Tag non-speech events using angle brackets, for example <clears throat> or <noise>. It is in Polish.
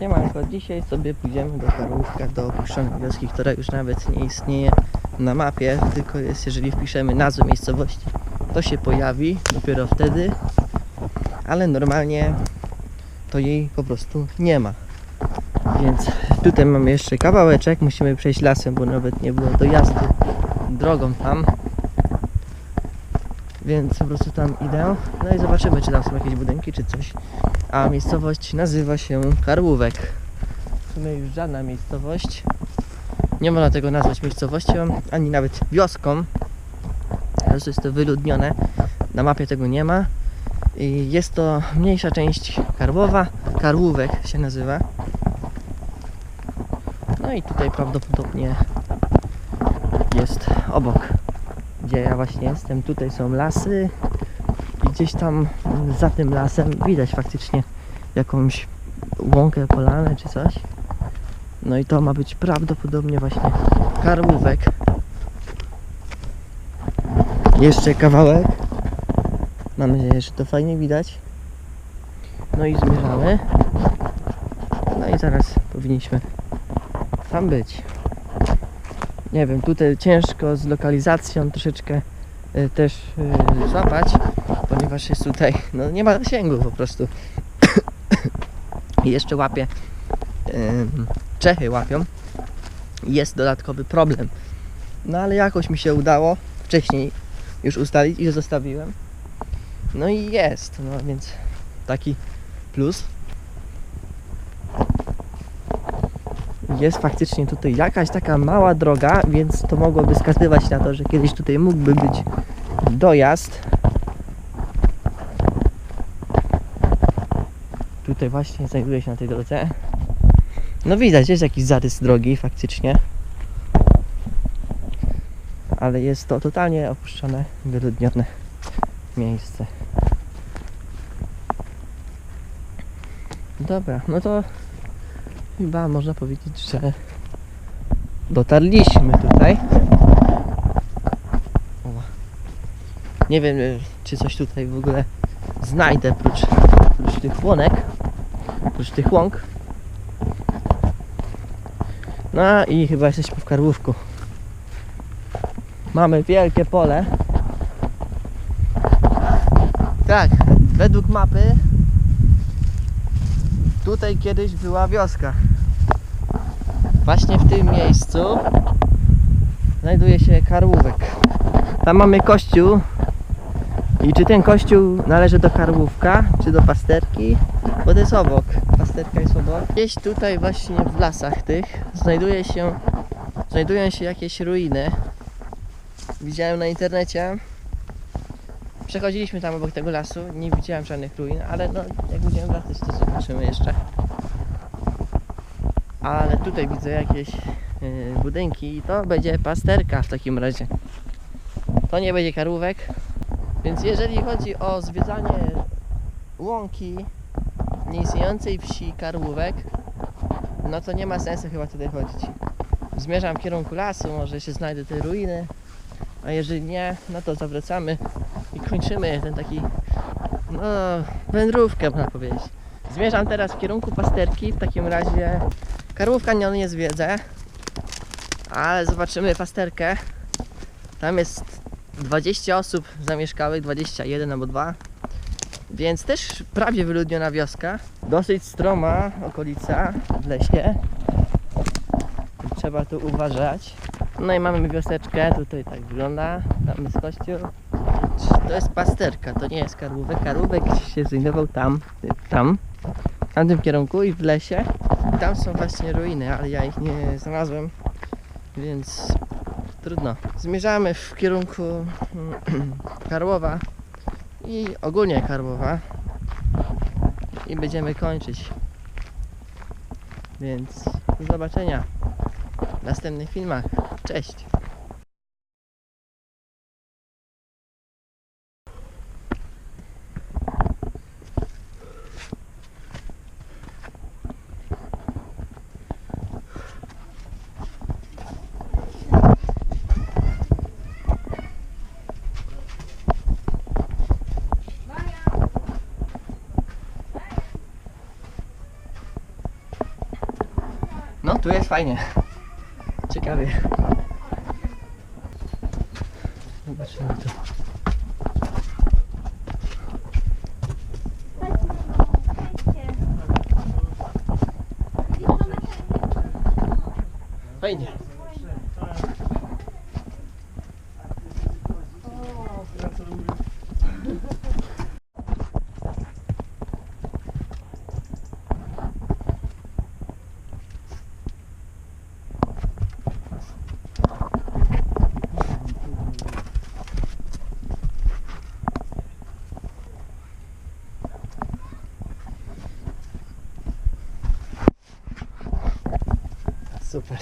Siemanko, dzisiaj sobie pójdziemy do Karłówka, do opuszczonej wioski, która już nawet nie istnieje na mapie, tylko jest, jeżeli wpiszemy nazwę miejscowości, to się pojawi dopiero wtedy, ale normalnie to jej po prostu nie ma. Więc tutaj mamy jeszcze kawałeczek, musimy przejść lasem, bo nawet nie było dojazdu drogą tam. Więc po prostu tam idę, no i zobaczymy, czy tam są jakieś budynki, czy coś a miejscowość nazywa się Karłówek. W sumie już żadna miejscowość. Nie można tego nazwać miejscowością, ani nawet wioską. Prostu jest to wyludnione. Na mapie tego nie ma. I jest to mniejsza część Karłowa. Karłówek się nazywa. No i tutaj prawdopodobnie jest obok, gdzie ja właśnie jestem. Tutaj są lasy, gdzieś tam za tym lasem widać faktycznie jakąś łąkę, polanę czy coś. No i to ma być prawdopodobnie właśnie karłówek. Jeszcze kawałek. Mam nadzieję, że to fajnie widać. No i zmierzamy. No i zaraz powinniśmy tam być. Nie wiem, tutaj ciężko z lokalizacją troszeczkę też y, złapać, ponieważ jest tutaj, no nie ma zasięgu po prostu. I <coughs> jeszcze łapie, ym, Czechy łapią. Jest dodatkowy problem. No ale jakoś mi się udało wcześniej już ustalić i zostawiłem. No i jest, no więc taki plus. Jest faktycznie tutaj jakaś taka mała droga, więc to mogłoby wskazywać na to, że kiedyś tutaj mógłby być dojazd. Tutaj właśnie znajduje się na tej drodze. No widać, jest jakiś zarys drogi faktycznie. Ale jest to totalnie opuszczone, wyludnione miejsce. Dobra, no to chyba można powiedzieć, że dotarliśmy tutaj. Nie wiem, y, czy coś tutaj w ogóle znajdę prócz, prócz tych łąk. Prócz tych łąk. No i chyba jesteśmy w Karłówku. Mamy wielkie pole. Tak, według mapy tutaj kiedyś była wioska. Właśnie w tym miejscu znajduje się Karłówek. Tam mamy kościół. I czy ten kościół należy do Karłówka, czy do Pasterki? Bo to jest obok. Pasterka jest obok. Gdzieś tutaj właśnie w lasach tych znajduje się, znajdują się jakieś ruiny. Widziałem na internecie. Przechodziliśmy tam obok tego lasu, nie widziałem żadnych ruin, ale no jak będziemy wracać to zobaczymy jeszcze. Ale tutaj widzę jakieś yy, budynki i to będzie pasterka w takim razie. To nie będzie karłówek. Więc jeżeli chodzi o zwiedzanie łąki nieistniejącej wsi Karłówek, no to nie ma sensu chyba tutaj chodzić. Zmierzam w kierunku lasu, może się znajdę te ruiny, a jeżeli nie, no to zawracamy kończymy ten taki, no, wędrówkę można powiedzieć. Zmierzam teraz w kierunku pasterki, w takim razie Karłówka nie, nie zwiedzę, ale zobaczymy pasterkę. Tam jest 20 osób zamieszkałych, 21 albo 2. Więc też prawie wyludniona wioska. Dosyć stroma okolica w lesie. Trzeba tu uważać. No i mamy wioseczkę, tutaj tak wygląda. Tam jest kościół. To jest pasterka, to nie jest karłówek. Karłówek się znajdował tam, tam, w tamtym kierunku i w lesie. Tam są właśnie ruiny, ale ja ich nie znalazłem, więc trudno. Zmierzamy w kierunku mm, <clears throat> Karłowa i ogólnie Karłowa i będziemy kończyć. Więc do zobaczenia w następnych filmach. Cześć! Tu jest fajnie. Ciekawie. Zobaczymy tu. Fajnie. Супер.